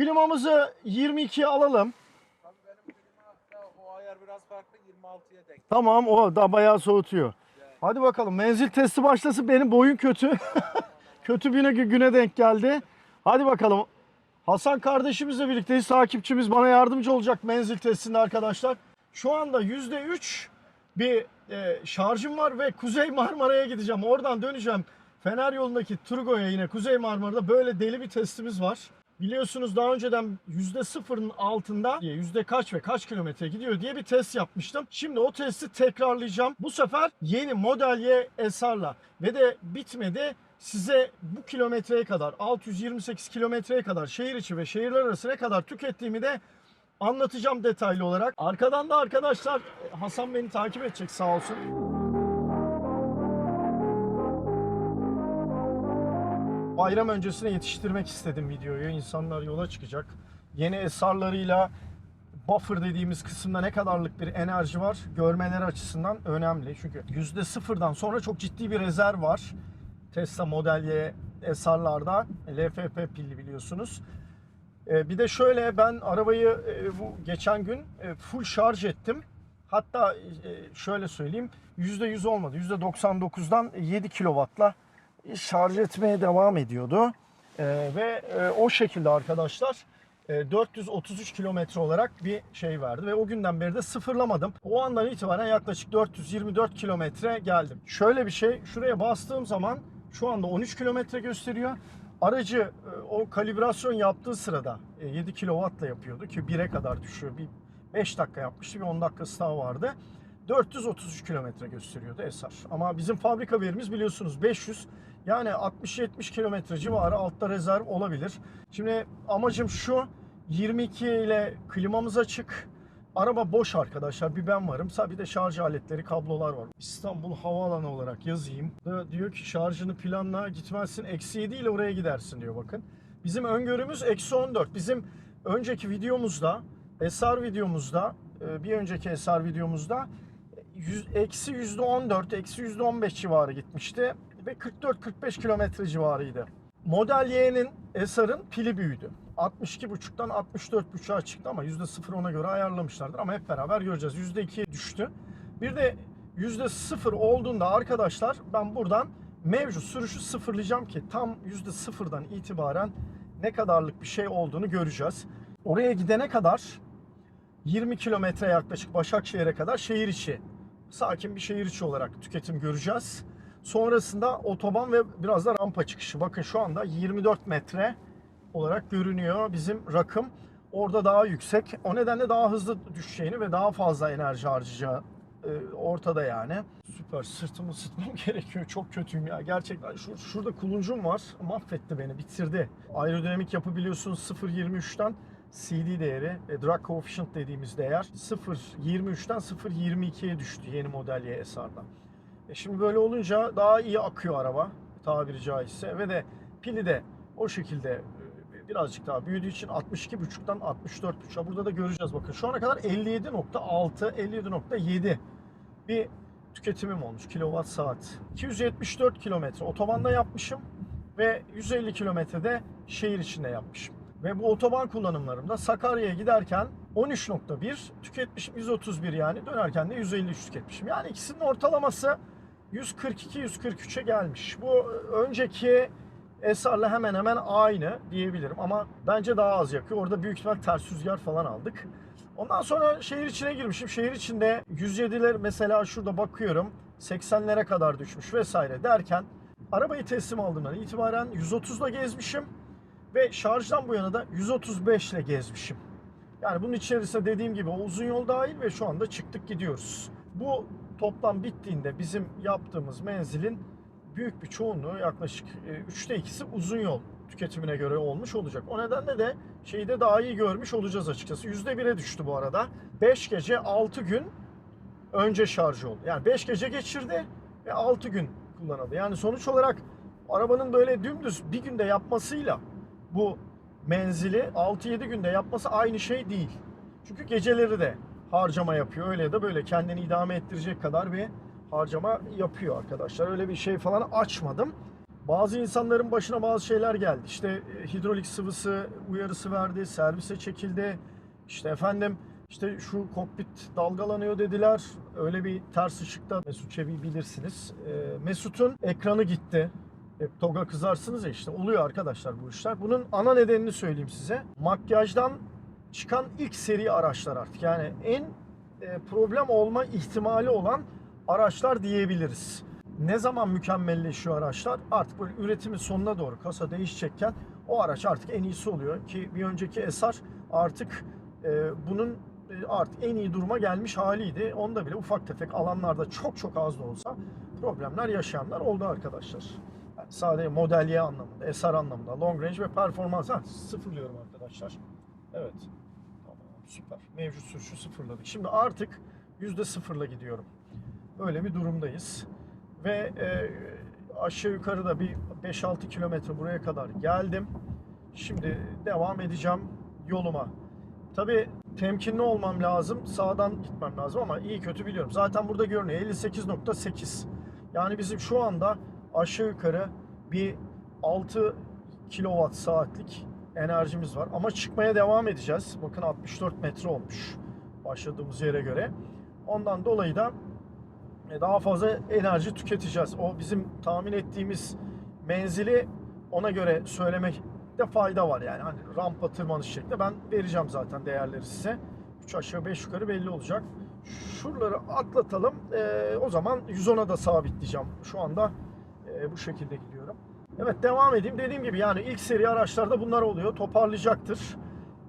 Klimamızı 22'ye alalım. Tabii benim klima o ayar biraz farklı 26'ya denk. Tamam o da bayağı soğutuyor. Hadi bakalım menzil testi başlasın. Benim boyun kötü. kötü bir güne denk geldi. Hadi bakalım. Hasan kardeşimizle birlikteyiz. Takipçimiz bana yardımcı olacak menzil testinde arkadaşlar. Şu anda %3 bir e, şarjım var ve Kuzey Marmara'ya gideceğim. Oradan döneceğim. Fener yolundaki Turgo'ya yine Kuzey Marmara'da böyle deli bir testimiz var. Biliyorsunuz daha önceden %0'ın altında yüzde kaç ve kaç kilometre gidiyor diye bir test yapmıştım. Şimdi o testi tekrarlayacağım. Bu sefer yeni Model Y SR'la ve de bitmedi. Size bu kilometreye kadar 628 kilometreye kadar şehir içi ve şehirler arası ne kadar tükettiğimi de anlatacağım detaylı olarak. Arkadan da arkadaşlar Hasan beni takip edecek sağ olsun. Bayram öncesine yetiştirmek istedim videoyu. İnsanlar yola çıkacak. Yeni esarlarıyla buffer dediğimiz kısımda ne kadarlık bir enerji var görmeleri açısından önemli. Çünkü %0'dan sonra çok ciddi bir rezerv var. Tesla Model Y SR'larda LFP pilli biliyorsunuz. Ee, bir de şöyle ben arabayı e, bu geçen gün e, full şarj ettim. Hatta e, şöyle söyleyeyim %100 olmadı. %99'dan 7 kW'la şarj etmeye devam ediyordu. Ee, ve e, o şekilde arkadaşlar e, 433 kilometre olarak bir şey verdi ve o günden beri de sıfırlamadım. O andan itibaren yaklaşık 424 kilometre geldim. Şöyle bir şey, şuraya bastığım zaman şu anda 13 kilometre gösteriyor. Aracı e, o kalibrasyon yaptığı sırada e, 7 kW'la yapıyordu ki 1'e kadar düşüyor. Bir 5 dakika yapmıştı, bir 10 dakikası daha vardı. 433 kilometre gösteriyordu Esar. Ama bizim fabrika verimiz biliyorsunuz 500. Yani 60-70 kilometre civarı altta rezerv olabilir. Şimdi amacım şu 22 ile klimamız açık. Araba boş arkadaşlar. Bir ben varım. Bir de şarj aletleri, kablolar var. İstanbul Havaalanı olarak yazayım. Diyor ki şarjını planla gitmezsin. Eksi 7 ile oraya gidersin diyor bakın. Bizim öngörümüz eksi 14. Bizim önceki videomuzda, SR videomuzda, e, bir önceki SR videomuzda eksi yüzde 14, eksi yüzde 15 civarı gitmişti ve 44-45 kilometre civarıydı. Model Y'nin SR'ın pili büyüdü. 62.5'tan 64.5'a çıktı ama %0 ona göre ayarlamışlardır ama hep beraber göreceğiz. %2'ye düştü. Bir de %0 olduğunda arkadaşlar ben buradan mevcut sürüşü sıfırlayacağım ki tam %0'dan itibaren ne kadarlık bir şey olduğunu göreceğiz. Oraya gidene kadar 20 kilometre yaklaşık Başakşehir'e kadar şehir içi sakin bir şehir içi olarak tüketim göreceğiz. Sonrasında otoban ve biraz da rampa çıkışı. Bakın şu anda 24 metre olarak görünüyor bizim rakım. Orada daha yüksek. O nedenle daha hızlı düşeceğini ve daha fazla enerji harcayacağı e, ortada yani. Süper. Sırtımı ısıtmam gerekiyor. Çok kötüyüm ya. Gerçekten şu, şurada kuluncum var. Mahvetti beni. Bitirdi. Aerodinamik yapı biliyorsunuz 0.23'ten CD değeri, e, drag coefficient dediğimiz değer 0.23'ten 0.22'ye düştü yeni model Y SR'dan. E şimdi böyle olunca daha iyi akıyor araba tabiri caizse ve de pili de o şekilde e, birazcık daha büyüdüğü için 62.5'tan 64.5'a burada da göreceğiz bakın. Şu ana kadar 57.6, 57.7 bir tüketimim olmuş kilowatt saat. 274 kilometre otobanda yapmışım ve 150 kilometrede şehir içinde yapmışım. Ve bu otoban kullanımlarımda Sakarya'ya giderken 13.1 tüketmişim 131 yani dönerken de 153 tüketmişim. Yani ikisinin ortalaması 142-143'e gelmiş. Bu önceki Esar'la hemen hemen aynı diyebilirim ama bence daha az yakıyor. Orada büyük ihtimal ters rüzgar falan aldık. Ondan sonra şehir içine girmişim. Şehir içinde 107'ler mesela şurada bakıyorum 80'lere kadar düşmüş vesaire derken arabayı teslim aldığımdan itibaren 130'da gezmişim ve şarjdan bu yana da 135 ile gezmişim. Yani bunun içerisinde dediğim gibi uzun yol dahil ve şu anda çıktık gidiyoruz. Bu toplam bittiğinde bizim yaptığımız menzilin büyük bir çoğunluğu yaklaşık e, üçte ikisi uzun yol tüketimine göre olmuş olacak. O nedenle de şeyi de daha iyi görmüş olacağız açıkçası. Yüzde bire düştü bu arada. 5 gece 6 gün önce şarj oldu. Yani 5 gece geçirdi ve 6 gün kullanıldı. Yani sonuç olarak arabanın böyle dümdüz bir günde yapmasıyla bu menzili 6-7 günde yapması aynı şey değil. Çünkü geceleri de harcama yapıyor. Öyle ya da böyle kendini idame ettirecek kadar bir harcama yapıyor arkadaşlar. Öyle bir şey falan açmadım. Bazı insanların başına bazı şeyler geldi. İşte e, hidrolik sıvısı uyarısı verdi, servise çekildi. İşte efendim işte şu kokpit dalgalanıyor dediler. Öyle bir ters ışıkta Mesut Çevik'i bilirsiniz. E, Mesut'un ekranı gitti. E, toga kızarsınız ya işte oluyor arkadaşlar bu işler. Bunun ana nedenini söyleyeyim size. Makyajdan çıkan ilk seri araçlar artık. Yani en e, problem olma ihtimali olan araçlar diyebiliriz. Ne zaman mükemmelleşiyor araçlar? Artık böyle üretimin sonuna doğru kasa değişecekken o araç artık en iyisi oluyor ki bir önceki SR artık e, bunun e, artık en iyi duruma gelmiş haliydi. Onda bile ufak tefek alanlarda çok çok az da olsa problemler yaşayanlar oldu arkadaşlar. Yani sadece model Y anlamında, SR anlamında, long range ve performans. Ha, sıfırlıyorum arkadaşlar. Evet. Süper. Mevcut sürüşü sıfırladık. Şimdi artık yüzde sıfırla gidiyorum. Böyle bir durumdayız. Ve e, aşağı yukarı da bir 5-6 kilometre buraya kadar geldim. Şimdi devam edeceğim yoluma. Tabii temkinli olmam lazım. Sağdan gitmem lazım ama iyi kötü biliyorum. Zaten burada görünüyor 58.8. Yani bizim şu anda aşağı yukarı bir 6 kilowatt saatlik enerjimiz var. Ama çıkmaya devam edeceğiz. Bakın 64 metre olmuş başladığımız yere göre. Ondan dolayı da e, daha fazla enerji tüketeceğiz. O bizim tahmin ettiğimiz menzili ona göre söylemekte fayda var yani. Hani rampa tırmanış şeklinde ben vereceğim zaten değerleri size. 3 aşağı 5 yukarı belli olacak. Şuraları atlatalım. E, o zaman 110'a da sabitleyeceğim. Şu anda e, bu şekilde gidiyorum. Evet devam edeyim. Dediğim gibi yani ilk seri araçlarda bunlar oluyor. Toparlayacaktır.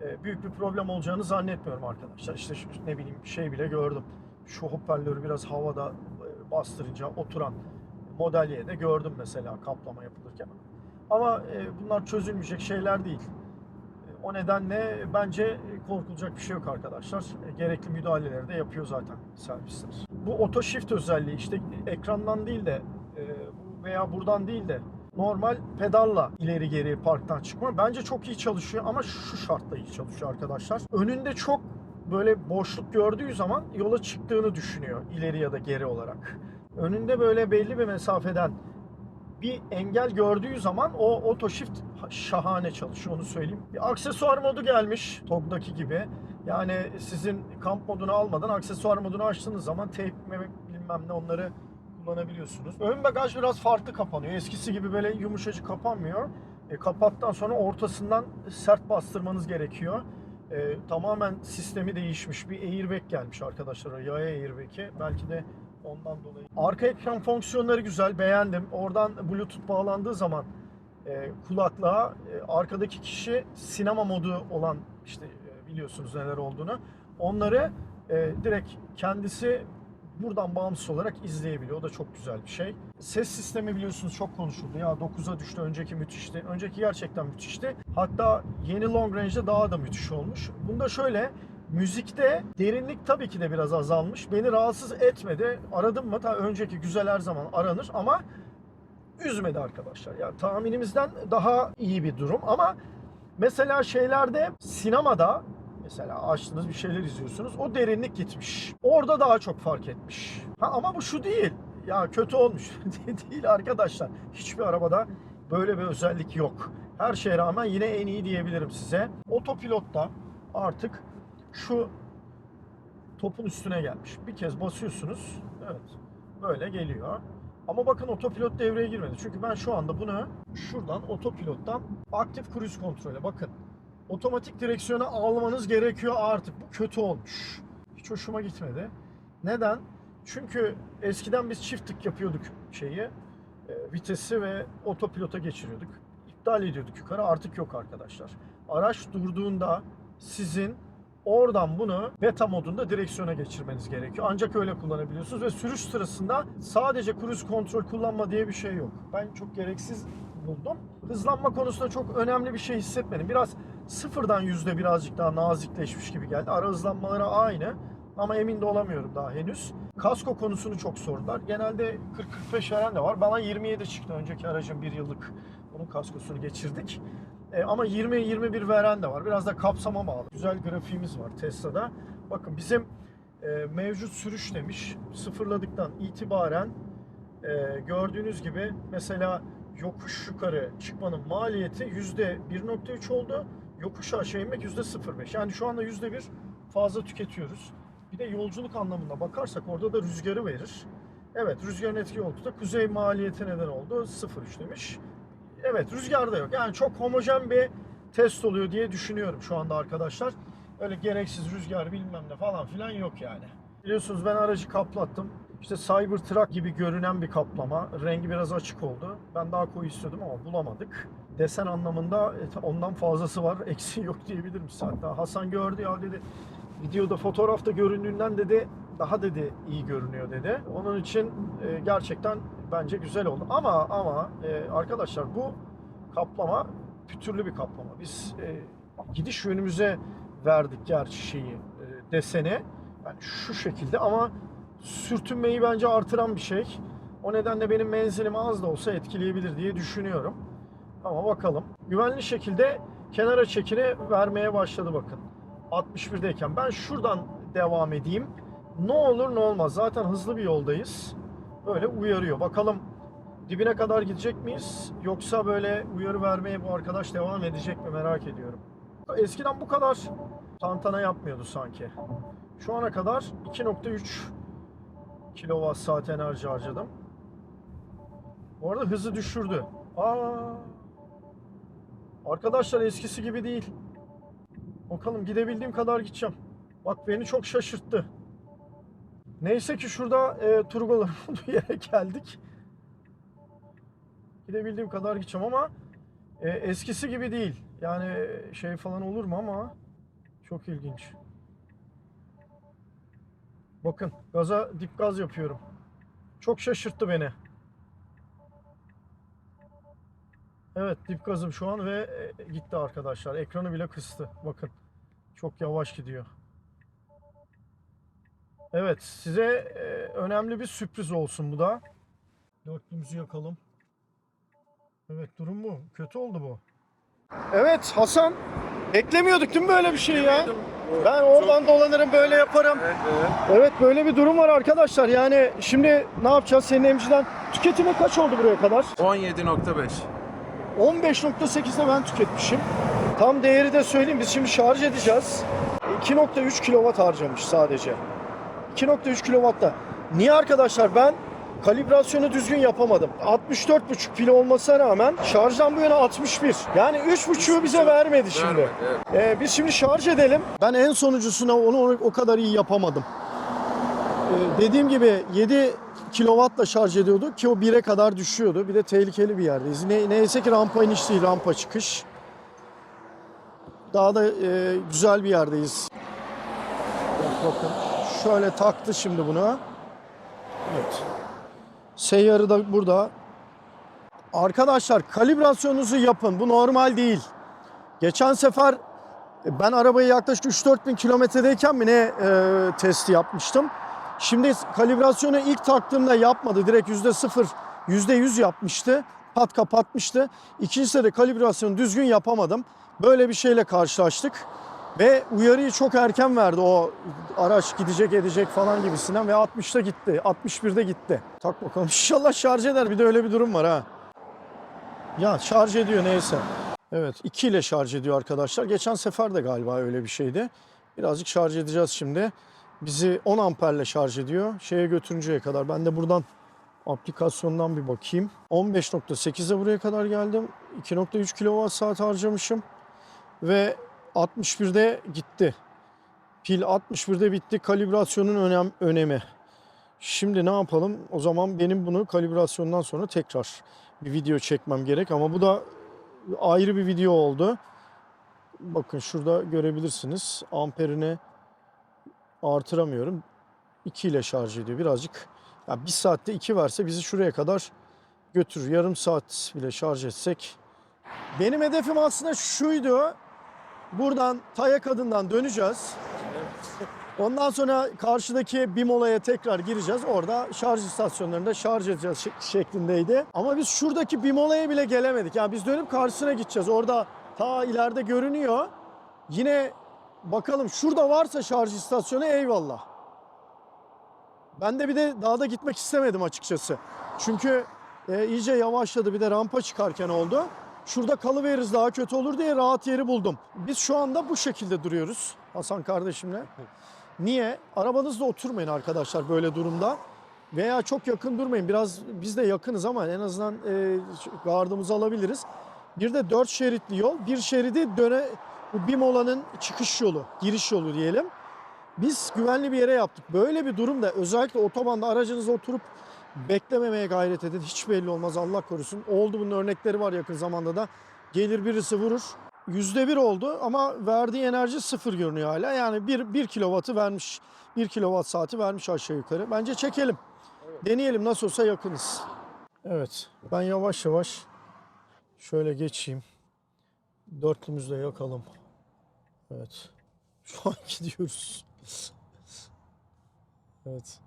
E, büyük bir problem olacağını zannetmiyorum arkadaşlar. İşte şu, ne bileyim şey bile gördüm. Şu hoparlörü biraz havada e, bastırınca oturan Model Y'de gördüm mesela kaplama yapılırken. Ama e, bunlar çözülmeyecek şeyler değil. E, O nedenle bence korkulacak bir şey yok arkadaşlar. E, Gerekli müdahaleleri de yapıyor zaten servisler. Bu auto shift özelliği işte ekrandan değil de veya buradan değil de normal pedalla ileri geri parktan çıkma bence çok iyi çalışıyor ama şu şartla iyi çalışıyor arkadaşlar. Önünde çok böyle boşluk gördüğü zaman yola çıktığını düşünüyor ileri ya da geri olarak. Önünde böyle belli bir mesafeden bir engel gördüğü zaman o auto shift şahane çalışıyor onu söyleyeyim. Bir aksesuar modu gelmiş TOG'daki gibi. Yani sizin kamp modunu almadan aksesuar modunu açtığınız zaman teyp bilmem ne onları kullanabiliyorsunuz. Ön bagaj biraz farklı kapanıyor. Eskisi gibi böyle yumuşacık kapanmıyor. E, kapattan sonra ortasından sert bastırmanız gerekiyor. E, tamamen sistemi değişmiş. Bir airbag gelmiş arkadaşlar. Yaya airbag'i. Belki de ondan dolayı. Arka ekran fonksiyonları güzel. Beğendim. Oradan Bluetooth bağlandığı zaman e, kulaklığa e, arkadaki kişi sinema modu olan işte e, biliyorsunuz neler olduğunu. Onları e, direkt kendisi buradan bağımsız olarak izleyebiliyor. O da çok güzel bir şey. Ses sistemi biliyorsunuz çok konuşuldu. Ya 9'a düştü. Önceki müthişti. Önceki gerçekten müthişti. Hatta yeni long range'de daha da müthiş olmuş. Bunda şöyle müzikte derinlik tabii ki de biraz azalmış. Beni rahatsız etmedi. Aradım mı? Ta önceki güzel her zaman aranır ama üzmedi arkadaşlar. Yani tahminimizden daha iyi bir durum ama mesela şeylerde sinemada mesela açtınız bir şeyler izliyorsunuz o derinlik gitmiş. Orada daha çok fark etmiş. Ha, ama bu şu değil. Ya kötü olmuş değil arkadaşlar. Hiçbir arabada böyle bir özellik yok. Her şeye rağmen yine en iyi diyebilirim size. Otopilotta artık şu topun üstüne gelmiş. Bir kez basıyorsunuz. Evet. Böyle geliyor. Ama bakın otopilot devreye girmedi. Çünkü ben şu anda bunu şuradan otopilottan aktif cruise kontrole bakın. Otomatik direksiyona almanız gerekiyor artık. Bu kötü olmuş. Hiç hoşuma gitmedi. Neden? Çünkü eskiden biz çift tık yapıyorduk şeyi. e, vitesi ve otopilota geçiriyorduk. İptal ediyorduk yukarı. Artık yok arkadaşlar. Araç durduğunda sizin Oradan bunu beta modunda direksiyona geçirmeniz gerekiyor. Ancak öyle kullanabiliyorsunuz ve sürüş sırasında sadece cruise kontrol kullanma diye bir şey yok. Ben çok gereksiz buldum. Hızlanma konusunda çok önemli bir şey hissetmedim. Biraz sıfırdan yüzde birazcık daha nazikleşmiş gibi geldi. Ara hızlanmaları aynı ama emin de olamıyorum daha henüz. Kasko konusunu çok sordular. Genelde 40-45 veren de var. Bana 27 çıktı önceki aracın bir yıllık. Onun kaskosunu geçirdik. E, ama 20-21 veren de var. Biraz da kapsama bağlı. Güzel grafiğimiz var Tesla'da. Bakın bizim e, mevcut sürüş demiş. Sıfırladıktan itibaren e, gördüğünüz gibi mesela yokuş yukarı çıkmanın maliyeti yüzde 1.3 oldu. Yokuş aşağı inmek yüzde 0.5. Yani şu anda yüzde bir fazla tüketiyoruz. Bir de yolculuk anlamında bakarsak orada da rüzgarı verir. Evet rüzgarın etki oldu da kuzey maliyeti neden oldu? 0.3 demiş. Evet rüzgar da yok. Yani çok homojen bir test oluyor diye düşünüyorum şu anda arkadaşlar. Öyle gereksiz rüzgar bilmem ne falan filan yok yani. Biliyorsunuz ben aracı kaplattım. İşte Cybertruck gibi görünen bir kaplama. Rengi biraz açık oldu. Ben daha koyu istiyordum ama bulamadık. Desen anlamında e, ondan fazlası var. Eksiği yok diyebilirim hatta. Hasan gördü ya dedi. Videoda fotoğrafta göründüğünden dedi daha dedi iyi görünüyor dedi. Onun için e, gerçekten bence güzel oldu. Ama ama e, arkadaşlar bu kaplama pütürlü bir kaplama. Biz e, gidiş yönümüze verdik gerçi şeyi e, deseni. Yani şu şekilde ama sürtünmeyi bence artıran bir şey. O nedenle benim menzilim az da olsa etkileyebilir diye düşünüyorum. Ama bakalım. Güvenli şekilde kenara çekini vermeye başladı bakın. 61'deyken ben şuradan devam edeyim. Ne olur ne olmaz. Zaten hızlı bir yoldayız. Böyle uyarıyor. Bakalım dibine kadar gidecek miyiz? Yoksa böyle uyarı vermeye bu arkadaş devam edecek mi merak ediyorum. Eskiden bu kadar tantana yapmıyordu sanki. Şu ana kadar 2.3 kilowatt saat enerji harcadım. Bu arada hızı düşürdü. Aa, arkadaşlar eskisi gibi değil. Bakalım gidebildiğim kadar gideceğim. Bak beni çok şaşırttı. Neyse ki şurada e, turgoların olduğu yere geldik. Gidebildiğim kadar gideceğim ama e, eskisi gibi değil. Yani şey falan olur mu ama çok ilginç. Bakın gaza dip gaz yapıyorum. Çok şaşırttı beni. Evet dip gazım şu an ve e, gitti arkadaşlar. Ekranı bile kıstı. Bakın. Çok yavaş gidiyor. Evet size e, önemli bir sürpriz olsun bu da. Dörtlümüzü yakalım. Evet durum bu. Kötü oldu bu. Evet Hasan. Beklemiyorduk değil mi böyle bir şey ya? Ben oradan dolanırım böyle yaparım. Evet, evet. Evet böyle bir durum var arkadaşlar. Yani şimdi ne yapacağız senin emciden? Tüketimi kaç oldu buraya kadar? 17.5. 15.8'de ben tüketmişim. Tam değeri de söyleyeyim. Biz şimdi şarj edeceğiz. 2.3 kW harcamış sadece. 2.3 kW'da. Niye arkadaşlar? Ben kalibrasyonu düzgün yapamadım. 64.5 pil olmasına rağmen şarjdan bu yana 61. Yani 3.5'ü bize vermedi şimdi. Vermedi, evet. Ee, biz şimdi şarj edelim. Ben en sonuncusuna onu o kadar iyi yapamadım. Ee, dediğim gibi 7 kilovatla şarj ediyordu ki o 1'e kadar düşüyordu. Bir de tehlikeli bir yerdeyiz. Ne, neyse ki rampa iniş değil, rampa çıkış. Daha da e, güzel bir yerdeyiz. Bak bakın. Şöyle taktı şimdi bunu. Evet. Seyyarı da burada. Arkadaşlar kalibrasyonunuzu yapın. Bu normal değil. Geçen sefer e, ben arabayı yaklaşık 3-4 bin kilometredeyken mi ne e, testi yapmıştım. Şimdi kalibrasyonu ilk taktığımda yapmadı. Direkt %0, %100 yapmıştı. Pat kapatmıştı. İkincisi de kalibrasyonu düzgün yapamadım. Böyle bir şeyle karşılaştık. Ve uyarıyı çok erken verdi o araç gidecek edecek falan gibisinden ve 60'ta gitti. 61'de gitti. Tak bakalım inşallah şarj eder. Bir de öyle bir durum var ha. Ya şarj ediyor neyse. Evet 2 ile şarj ediyor arkadaşlar. Geçen sefer de galiba öyle bir şeydi. Birazcık şarj edeceğiz şimdi. Bizi 10 amperle şarj ediyor. Şeye götürünceye kadar. Ben de buradan aplikasyondan bir bakayım. 15.8'e buraya kadar geldim. 2.3 kWh saat harcamışım. Ve 61'de gitti. Pil 61'de bitti. Kalibrasyonun önem, önemi. Şimdi ne yapalım? O zaman benim bunu kalibrasyondan sonra tekrar bir video çekmem gerek ama bu da ayrı bir video oldu. Bakın şurada görebilirsiniz. Amperini artıramıyorum. 2 ile şarj ediyor. Birazcık ya bir saatte 2 verse bizi şuraya kadar götürür. Yarım saat bile şarj etsek. Benim hedefim aslında şuydu. Buradan Taya Kadın'dan döneceğiz. Ondan sonra karşıdaki Bimola'ya tekrar gireceğiz. Orada şarj istasyonlarında şarj edeceğiz şek- şeklindeydi. Ama biz şuradaki Bimola'ya bile gelemedik. Yani biz dönüp karşısına gideceğiz. Orada ta ileride görünüyor. Yine bakalım şurada varsa şarj istasyonu eyvallah. Ben de bir de daha da gitmek istemedim açıkçası. Çünkü e, iyice yavaşladı. Bir de rampa çıkarken oldu. Şurada kalıveririz daha kötü olur diye rahat yeri buldum. Biz şu anda bu şekilde duruyoruz Hasan kardeşimle. Niye? Arabanızda oturmayın arkadaşlar böyle durumda. Veya çok yakın durmayın. Biraz biz de yakınız ama en azından e, gardımızı alabiliriz. Bir de dört şeritli yol. Bir şeridi döne bu BİM olanın çıkış yolu, giriş yolu diyelim. Biz güvenli bir yere yaptık. Böyle bir durumda özellikle otobanda aracınıza oturup beklememeye gayret edin. Hiç belli olmaz Allah korusun. Oldu bunun örnekleri var yakın zamanda da. Gelir birisi vurur. Yüzde bir oldu ama verdiği enerji sıfır görünüyor hala. Yani bir, bir kilovatı vermiş. Bir kilowatt saati vermiş aşağı yukarı. Bence çekelim. Deneyelim nasıl olsa yakınız. Evet ben yavaş yavaş şöyle geçeyim. Dörtlümüzde yakalım. Evet. Şu an gidiyoruz. Evet.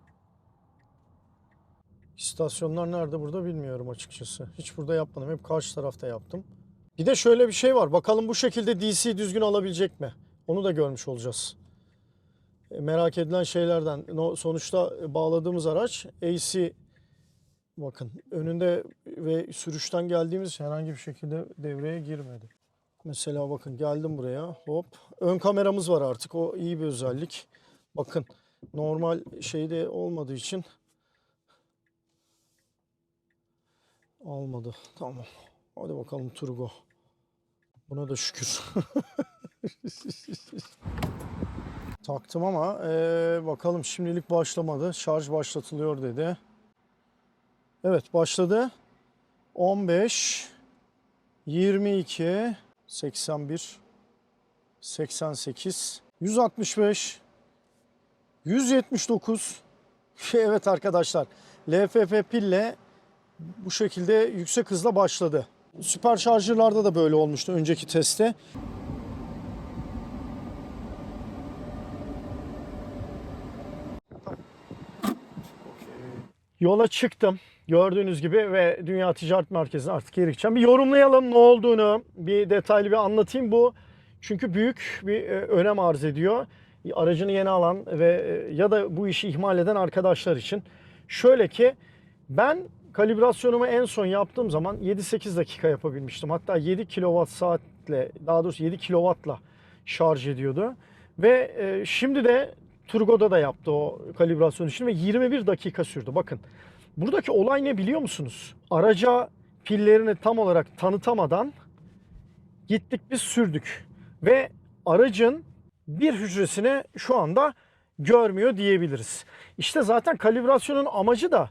İstasyonlar nerede burada bilmiyorum açıkçası. Hiç burada yapmadım. Hep karşı tarafta yaptım. Bir de şöyle bir şey var. Bakalım bu şekilde DC düzgün alabilecek mi? Onu da görmüş olacağız. E, Merak edilen şeylerden. Sonuçta bağladığımız araç AC bakın önünde ve sürüşten geldiğimiz herhangi bir şekilde devreye girmedi. Mesela bakın geldim buraya hop. Ön kameramız var artık. O iyi bir özellik. Bakın normal şeyde olmadığı için almadı. Tamam. Hadi bakalım Turgo. Buna da şükür. Taktım ama eee, bakalım şimdilik başlamadı. Şarj başlatılıyor dedi. Evet başladı. 15 22 81 88 165 179 Evet arkadaşlar LFF pille bu şekilde yüksek hızla başladı. Süper şarjırlarda da böyle olmuştu önceki testte. Yola çıktım gördüğünüz gibi ve Dünya Ticaret Merkezi'ne artık geri gideceğim. Bir yorumlayalım ne olduğunu, bir detaylı bir anlatayım bu. Çünkü büyük bir e, önem arz ediyor. Aracını yeni alan ve e, ya da bu işi ihmal eden arkadaşlar için. Şöyle ki ben kalibrasyonumu en son yaptığım zaman 7-8 dakika yapabilmiştim. Hatta 7 kilowatt saatle daha doğrusu 7 kilowattla şarj ediyordu. Ve e, şimdi de Turgo'da da yaptı o kalibrasyon işini ve 21 dakika sürdü. Bakın buradaki olay ne biliyor musunuz? Araca pillerini tam olarak tanıtamadan gittik biz sürdük. Ve aracın bir hücresini şu anda görmüyor diyebiliriz. İşte zaten kalibrasyonun amacı da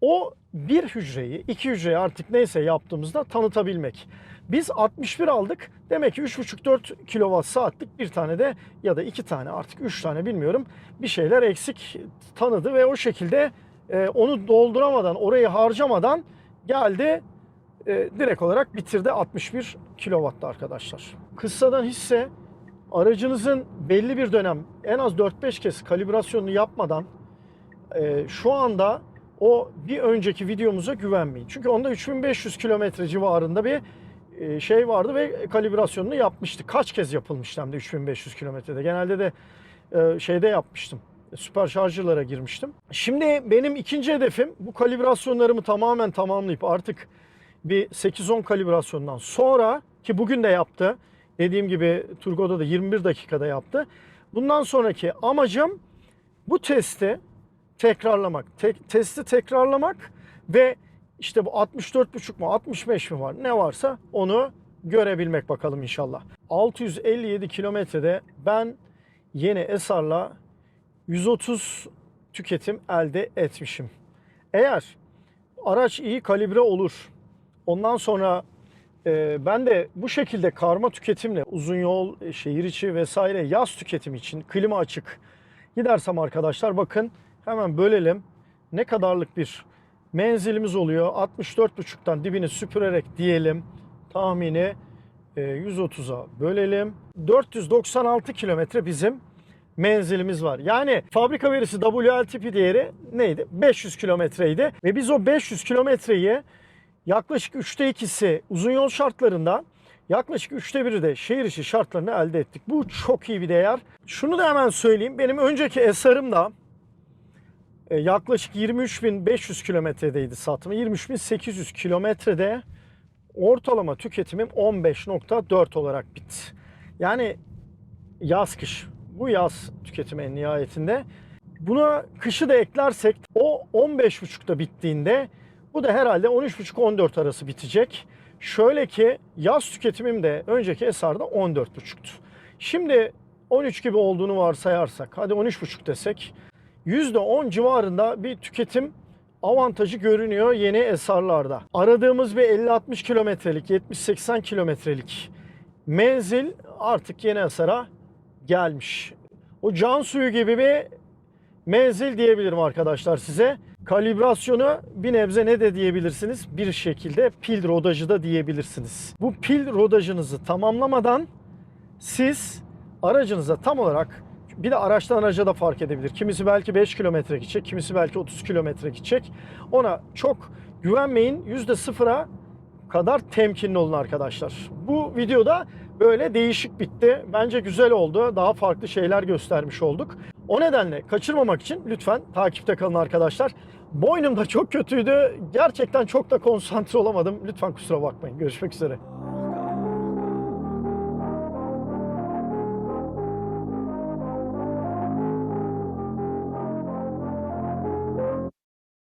o bir hücreyi, iki hücreyi artık neyse yaptığımızda tanıtabilmek. Biz 61 aldık. Demek ki 3,5-4 kilowatt saatlik bir tane de ya da iki tane artık üç tane bilmiyorum bir şeyler eksik tanıdı ve o şekilde e, onu dolduramadan, orayı harcamadan geldi e, direkt olarak bitirdi 61 kilowatt'ta arkadaşlar. Kıssadan hisse aracınızın belli bir dönem en az 4-5 kez kalibrasyonunu yapmadan e, şu anda o bir önceki videomuza güvenmeyin. Çünkü onda 3500 kilometre civarında bir e, şey vardı ve kalibrasyonunu yapmıştık. Kaç kez yapılmıştı hem de 3500 kilometrede. Genelde de e, şeyde yapmıştım. Süper şarjırlara girmiştim. Şimdi benim ikinci hedefim bu kalibrasyonlarımı tamamen tamamlayıp artık bir 8-10 kalibrasyondan sonra ki bugün de yaptı. Dediğim gibi Turgo'da da 21 dakikada yaptı. Bundan sonraki amacım bu testi tekrarlamak. Te- testi tekrarlamak ve işte bu 64,5 mu 65 mi var ne varsa onu görebilmek bakalım inşallah. 657 kilometrede ben yeni Esar'la 130 tüketim elde etmişim. Eğer araç iyi kalibre olur. Ondan sonra e, ben de bu şekilde karma tüketimle uzun yol, e, şehir içi vesaire yaz tüketim için klima açık gidersem arkadaşlar bakın hemen bölelim. Ne kadarlık bir menzilimiz oluyor. 64,5'tan dibini süpürerek diyelim tahmini e, 130'a bölelim. 496 kilometre bizim menzilimiz var. Yani fabrika verisi WLTP değeri neydi? 500 kilometreydi. Ve biz o 500 kilometreyi yaklaşık 3'te 2'si uzun yol şartlarında yaklaşık 3'te 1'i de şehir içi şartlarını elde ettik. Bu çok iyi bir değer. Şunu da hemen söyleyeyim. Benim önceki esarım da E, yaklaşık 23.500 kilometredeydi satımı. 23.800 kilometrede ortalama tüketimim 15.4 olarak bitti. Yani yaz kış. Bu yaz tüketimi en nihayetinde. Buna kışı da eklersek o 15.5'da bittiğinde bu da herhalde 13.5-14 arası bitecek. Şöyle ki yaz tüketimim de önceki esarda 14.5'tu. Şimdi 13 gibi olduğunu varsayarsak hadi 13.5 desek %10 civarında bir tüketim avantajı görünüyor yeni esarlarda. Aradığımız bir 50-60 kilometrelik, 70-80 kilometrelik menzil artık yeni esara gelmiş. O can suyu gibi bir menzil diyebilirim arkadaşlar size. Kalibrasyonu bir nebze ne de diyebilirsiniz? Bir şekilde pil rodajı da diyebilirsiniz. Bu pil rodajınızı tamamlamadan siz aracınıza tam olarak bir de araçtan araca da fark edebilir. Kimisi belki 5 kilometre gidecek, kimisi belki 30 kilometre gidecek. Ona çok güvenmeyin. %0'a kadar temkinli olun arkadaşlar. Bu videoda böyle değişik bitti. Bence güzel oldu. Daha farklı şeyler göstermiş olduk. O nedenle kaçırmamak için lütfen takipte kalın arkadaşlar. Boynum da çok kötüydü. Gerçekten çok da konsantre olamadım. Lütfen kusura bakmayın. Görüşmek üzere.